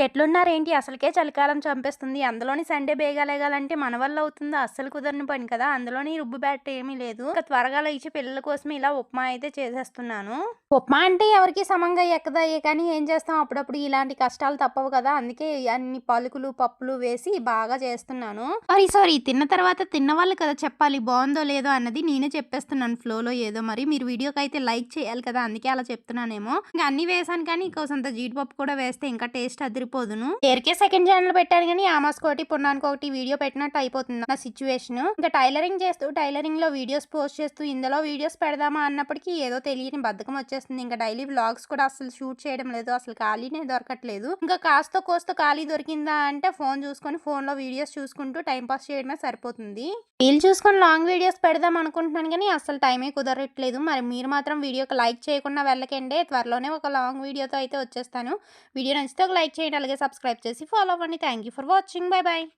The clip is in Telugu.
ఎట్లున్నారేంటి? అసలుకే చలికాలం చంపేస్తుంది. అందులోని సండే బేగాలేగాలంటే మన వల్ల అవుతుందా. అస్సలు కుదరని పని కదా. అందులోని రుబ్బు బ్యాట్ ఏమీ లేదు. ఇంకా త్వరగా లేచి పిల్లల కోసం ఇలా ఉప్మా అయితే చేసేస్తున్నాను. ఉప్మా అంటే ఎవరికి సమంగా ఎక్కదయ్యే కానీ ఏం చేస్తాం? అప్పుడప్పుడు ఇలాంటి కష్టాలు తప్పవు కదా. అందుకే అన్ని పలుకులు పప్పులు వేసి బాగా చేస్తున్నాను. Sorry sorry. తిన్న తర్వాత తిన్న వాళ్ళు కదా చెప్పాలి. బాగుందో లేదో అన్నది నేనే చెప్పేస్తున్నాను ఫ్లోలో ఏదో మరి. మీరు వీడియోకి అయితే లైక్ చేయాలి కదా. అందుకే అలా చెప్తున్నానేమో. ఇంకా అన్ని వేసాను కానీ ఇంకోసంత జీడిపప్పు కూడా వేస్తే ఇంకా టేస్ట్ అదిరిపోదును పేరుకే సెకండ్ ఛానల్ పెట్టాను కానీ ఆమాస్ ఒకటి పున్నానికి ఒకటి వీడియో పెట్టినట్టు అయిపోతుంది నా సిచ్యువేషన్ ఇంకా టైలరింగ్ చేస్తూ టైలరింగ్లో వీడియోస్ పోస్ట్ చేస్తూ ఇందులో వీడియోస్ పెడదామా అన్నప్పటికీ ఏదో తెలియని బద్ధకం వచ్చేస్తుంది. ఇంకా డైలీ వ్లాగ్స్ కూడా అసలు షూట్ చేయడం లేదు. అసలు ఖాళీనే దొరకట్లేదు. ఇంకా కాస్త కోస్త ఖాళీ దొరికిందా అంటే ఫోన్ చూసుకొని ఫోన్లో వీడియోస్ చూసుకుంటూ టైం పాస్ చేయడమే సరిపోతుంది. వీళ్ళు చూసుకొని లాంగ్ వీడియోస్ పెడదాం అనుకుంటున్నాను కానీ అసలు టైమే కుదరట్లేదు. మరి మీరు మాత్రం వీడియోకి లైక్ చేయకుండా వెళ్ళకండి. త్వరలోనే ఒక లాంగ్ వీడియోతో అయితే వచ్చేస్తాను. వీడియో నచ్చితే ఒక లైక్ చేయండి. అలాగే సబ్స్క్రైబ్ చేసి ఫాలో అవ్వండి thank you for watching bye bye